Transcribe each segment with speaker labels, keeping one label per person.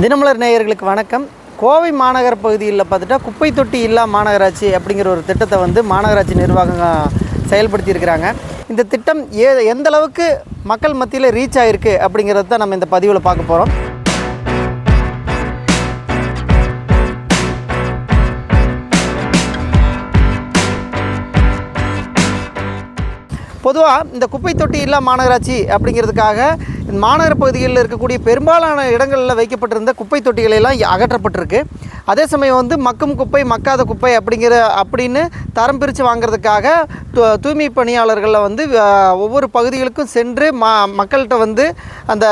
Speaker 1: தினமலர் நேயர்களுக்கு வணக்கம். கோவை மாநகர பகுதியில் பார்த்துட்டா குப்பை தொட்டி இல்லா மாநகராட்சி அப்படிங்கிற ஒரு திட்டத்தை வந்து மாநகராட்சி நிர்வாகம் செயல்படுத்தியிருக்கிறாங்க இந்த திட்டம் ஏ எந்த அளவுக்கு மக்கள் மத்தியில் ரீச் ஆகிருக்கு அப்படிங்கிறத தான் நம்ம இந்த பதிவில் பார்க்க போகிறோம் பொதுவாக இந்த குப்பை தொட்டி இல்லா மாநகராட்சி அப்படிங்கிறதுக்காக மாநகர பகுதிகளில் இருக்கக்கூடிய பெரும்பாலான இடங்களில் வைக்கப்பட்டிருந்த குப்பை தொட்டிகளெல்லாம் அகற்றப்பட்டிருக்கு. அதே சமயம் வந்து மக்கும் குப்பை மக்காத குப்பை அப்படிங்கிற அப்படின்னு தரம் பிரித்து வாங்குறதுக்காக தூய்மை பணியாளர்களை வந்து ஒவ்வொரு பகுதிகளுக்கும் சென்று ம மக்கள்கிட்ட வந்து அந்த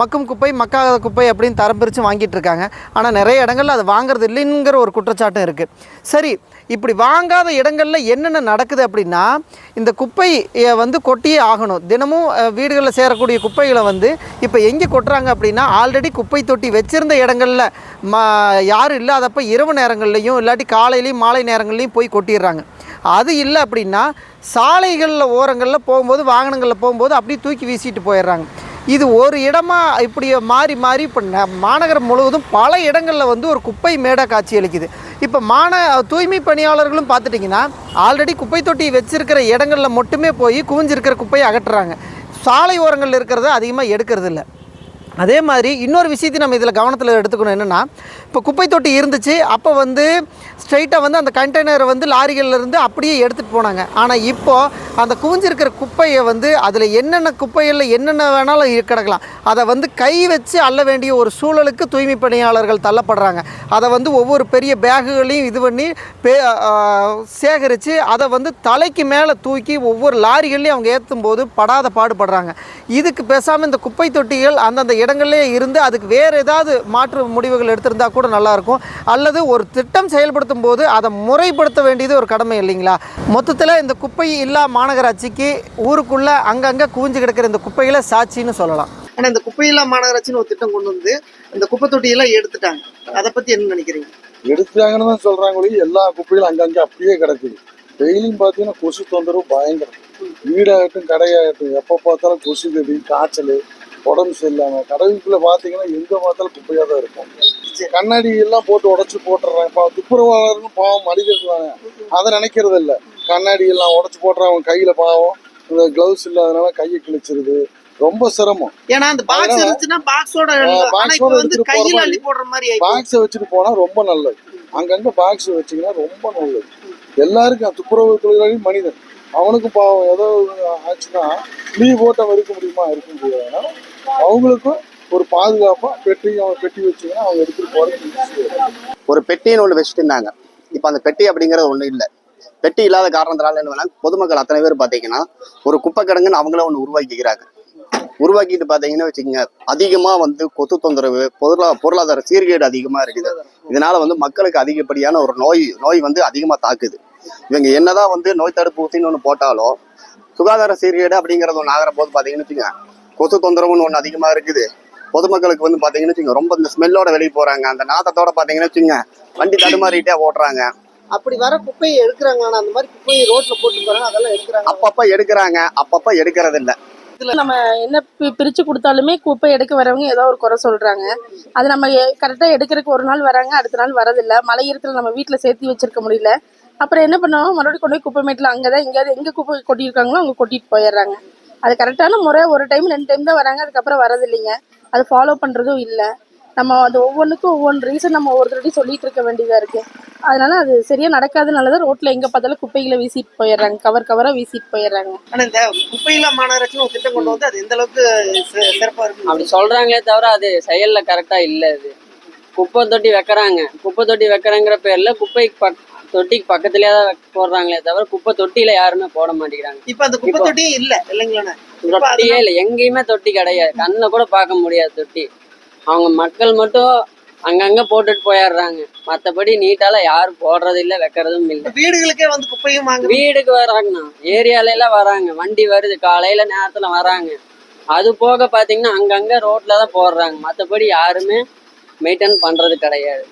Speaker 1: மக்கும் குப்பை மக்காத குப்பை அப்படின்னு தரம் பிரித்து வாங்கிட்டு இருக்காங்க. ஆனால் நிறைய இடங்களில் அது வாங்குறது இல்லைங்கிற ஒரு குற்றச்சாட்டும் இருக்குது சரி இப்படி வாங்காத இடங்களில் என்னென்ன நடக்குது அப்படின்னா இந்த குப்பையை வந்து கொட்டியே ஆகணும். தினமும் வீடுகளில் சேரக்கூடிய குப்பைகளை வந்து இப்போ எங்கே கொட்டுறாங்க அப்படின்னா ஆல்ரெடி குப்பை தொட்டி வச்சுருந்த இடங்களில் ம யாரும் இல்லாதப்ப இரவு நேரங்கள்லையும் இல்லாட்டி காலையிலையும் மாலை நேரங்கள்லையும் போய் கொட்டிடுறாங்க. அது இல்லை அப்படின்னா சாலைகளில் ஓரங்களில் போகும்போது வாகனங்களில் போகும்போது அப்படியே தூக்கி வீசிட்டு போயிடுறாங்க. இது ஒரு இடமா இப்படி மாறி மாறி இப்போ ந- மாநகரம் முழுவதும் பல இடங்களில் வந்து ஒரு குப்பை மேடாக காட்சி அளிக்குது. இப்போ மான தூய்மை பணியாளர்களும் பார்த்துட்டிங்கன்னா ஆல்ரெடி குப்பை தொட்டி வச்சிருக்கிற இடங்களில் மட்டுமே போய் குவிஞ்சிருக்கிற குப்பையை அகற்றுறாங்க. சாலை ஓரங்களில் இருக்கிறத அதிகமாக எடுக்கிறது இல்லை அதே மாதிரி இன்னொரு விஷயத்தையும் நம்ம இதில் கவனத்தில் எடுத்துக்கணும் என்னென்னா இப்போ குப்பை தொட்டி இருந்துச்சு அப்போ வந்து ஸ்ட்ரைட்டாக வந்து அந்த கண்டெய்னரை வந்து லாரிகள்லேருந்து அப்படியே எடுத்துகிட்டு போனாங்க. ஆனால் இப்போது அந்த குவிஞ்சிருக்கிற குப்பையை வந்து அதில் என்னென்ன குப்பைகளில் என்னென்ன வேணாலும் கிடக்கலாம். அதை வந்து கை வச்சு அள்ள வேண்டிய ஒரு சூழலுக்கு தூய்மை பணியாளர்கள் தள்ளப்படுறாங்க. அதை வந்து ஒவ்வொரு பெரிய பேகுகளையும் இது பண்ணி பே சேகரித்து அதை வந்து தலைக்கு மேலே தூக்கி ஒவ்வொரு லாரிகள்லையும் அவங்க ஏற்றும் போது படாத பாடுபடுறாங்க. இதுக்கு பேசாமல் இந்த குப்பை தொட்டிகள் அந்தந்த இடங்கள்லே இருந்து அதுக்கு வேறு ஏதாவது மாற்று முடிவுகள் எடுத்திருந்தா கூட நல்லாயிருக்கும். அல்லது ஒரு திட்டம் செயல்படுத்தும் போது அதை முறைப்படுத்த வேண்டியது ஒரு கடமை இல்லைங்களா? மொத்தத்தில் இந்த குப்பை இல்லா மாநகராட்சிக்கு ஊருக்குள்ளே அங்கங்கே குவிஞ்சு கிடக்கிற இந்த குப்பைகளை சாட்சின்னு சொல்லலாம். ஆனால் இந்த குப்பையில்லா மாநகராட்சின்னு ஒரு திட்டம் கொண்டு வந்து இந்த குப்பை தொட்டியெல்லாம் எடுத்துட்டாங்க. அதை பற்றி என்ன நினைக்கிறீங்க?
Speaker 2: எடுத்தாங்கன்னு தான் சொல்றாங்க ஒழிய எல்லா குப்பைகளும் அங்கங்க அப்படியே கிடக்குது. டெய்லியும் பார்த்தீங்கன்னா கொசு தொந்தரவு பயங்கரம். வீடாகட்டும் கடையாகட்டும் எப்போ பார்த்தாலும் கொசு கடி காய்ச்சல் உடம்பு சரியில்லாம கடவுளுக்குள்ள பார்த்தீங்கன்னா எங்க பார்த்தாலும் குப்பையாக தான் இருக்கும். கண்ணாடி எல்லாம் போட்டு உடைச்சு போட்டுறாங்க இப்போ துப்புரவாளர்னு பாவம் மனிதர்கள் அதை நினைக்கிறது இல்லை. கண்ணாடி எல்லாம் உடைச்சு போட்டுறாங்க கையில பாவம். இந்த கிளவுஸ் இல்லாதனால கையை கிழிச்சிருது. ரொம்ப சிரமம்.
Speaker 1: ஏன்னா அந்த பாக்ஸ் இருந்துச்சுன்னா பாக்ஸோட
Speaker 2: ஓட
Speaker 1: வந்து கையில. அள்ளி போடுற மாதிரி ஆயிடுச்சு.
Speaker 2: பாக்ஸை வச்சுட்டு போனா ரொம்ப நல்லது. அங்கங்க பாக்ஸ் வச்சீங்கன்னா ரொம்ப நல்லது. எல்லாருக்கும் துப்புரவு தொழிலாளி மனிதன். அவனுக்கும் பாவம். ஏதோ ஆச்சுன்னா லீவ் போட்டு அவன் இருக்க முடியுமா? இருக்க முடியாதுன்னா அவங்களுக்கும் ஒரு பாதுகாப்பா பெட்டி அவங்க பெட்டி வச்சீங்கன்னா அவங்க எடுத்துட்டு போறது
Speaker 3: ஒரு பெட்டின்னு ஒன்று வச்சுட்டு இருந்தாங்க இப்போ அந்த பெட்டி அப்படிங்கிறது ஒன்றும் இல்லை. பெட்டி இல்லாத காரணத்தினால என்ன பண்ணாங்க? பொதுமக்கள் அத்தனை பேர் பார்த்தீங்கன்னா ஒரு குப்பை கிடங்குன்னு அவங்கள ஒன்று உருவாக்கிக்கிறாங்க. உருவாக்கிட்டு பார்த்தீங்கன்னா வச்சுக்கோங்க அதிகமாக வந்து கொத்து தொந்தரவு பொருளா பொருளாதார சீர்கேடு அதிகமாக இருக்குது. இதனால வந்து மக்களுக்கு அதிகப்படியான ஒரு நோய் நோய் வந்து அதிகமாக தாக்குது. இவங்க என்னதான் வந்து நோய் தடுப்பு ஊசின்னு ஒன்று போட்டாலும் சுகாதார சீர்கேடு அப்படிங்கிறது ஒன்று ஆகிற போது பார்த்தீங்கன்னு வச்சுங்க கொசு தொந்தரவுன்னு ஒன்று அதிகமாக இருக்குது. பொதுமக்களுக்கு வந்து பார்த்தீங்கன்னு வச்சுங்க ரொம்ப இந்த ஸ்மெல்லோட வெளியே போகிறாங்க அந்த நாத்தத்தோட பார்த்தீங்கன்னு வச்சுங்க வண்டி தடுமாறிட்டே ஓட்டுறாங்க.
Speaker 1: அப்படி வர குப்பையை எடுக்கிறாங்களா அந்த மாதிரி குப்பையை ரோட்ல போட்டு போறாங்க அதெல்லாம் எடுக்கிறாங்க
Speaker 3: அப்பப்போ எடுக்கிறாங்க. அப்பப்போ எடுக்கிறது இல்ல
Speaker 4: நம்ம என்ன பி- பிரிச்சு கொடுத்தாலுமே குப்பை எடுக்க வரவங்க ஏதோ ஒரு குறை சொல்றாங்க. அது நம்ம கரெக்டா எடுக்கிறதுக்கு ஒரு நாள் வராங்க அடுத்த நாள் வரதில்ல. மழை ஈரத்துல நம்ம வீட்டுல சேர்த்து வச்சிருக்க முடியல. அப்புறம் என்ன பண்ணுவோம் மறுபடியும் கொண்டு போய் குப்பை மேட்டில் அங்கதான் எங்கேயாவது எங்க குப்பை கொட்டியிருக்காங்களோ அங்க கொட்டிட்டு போயிடுறாங்க. அது கரெக்டான முறை ஒரு டைம் ரெண்டு டைம் தான் வராங்க அதுக்கப்புறம் வரதில்லைங்க அது ஃபாலோ பண்றதும் இல்லை. நம்ம அது ஒவ்வொன்றுக்கும் ஒவ்வொன்று ரீசன் நம்ம ஒவ்வொருத்தருடையும் சொல்லிட்டு இருக்க வேண்டியதா இருக்கு. அதனால அது சரியா நடக்காதனால தான் ரோட்ல எங்க பார்த்தாலும் குப்பைகளை வீசிட்டு போயிடுறாங்க. கவர் கவரா வீசிட்டு போயிடுறாங்க.
Speaker 1: ஆனா இந்த குப்பையில்லா மாநகராட்சின்னு ஒரு திட்டம் கொண்டு வந்து அது எந்த அளவுக்கு சி- சிறப்பா இருக்கு?
Speaker 5: அப்படி சொல்றாங்களே தவிர அது செயல்ல கரெக்டா இல்ல அது. குப்பை தொட்டி வைக்கிறாங்க. குப்பை தொட்டி வைக்கிறங்கிற பேர்ல குப்பை பக் தொட்டிக்கு பக்கத்துலயே தான் போடுறாங்களே தவிர குப்பை தொட்டியில யாருமே போட மாட்டேங்கிறாங்க.
Speaker 1: இப்ப அந்த குப்பை தொட்டியே இல்ல இல்லைங்களா
Speaker 5: தொட்டியே இல்ல எங்கேயுமே தொட்டி கிடையாது. கண்ணில் கூட பார்க்க முடியாது தொட்டி. அவங்க மக்கள் மட்டும் அங்கங்க போட்டுட்டு போயிடுறாங்க. மத்தபடி நீட்டால யாரும் போடுறது இல்ல வைக்கிறதும் இல்ல.
Speaker 1: வீடுகளுக்கே வந்து குப்பையும்
Speaker 5: வீடுக்கு வராங்கண்ணா. ஏரியால எல்லாம் வராங்க. வண்டி வருது காலையில நேரத்துல வராங்க. அது போக பாத்தீங்கன்னா அங்கங்க ரோட்ல தான் போடுறாங்க. மத்தபடி யாருமே மெயின்டைன் பண்றது கிடையாது.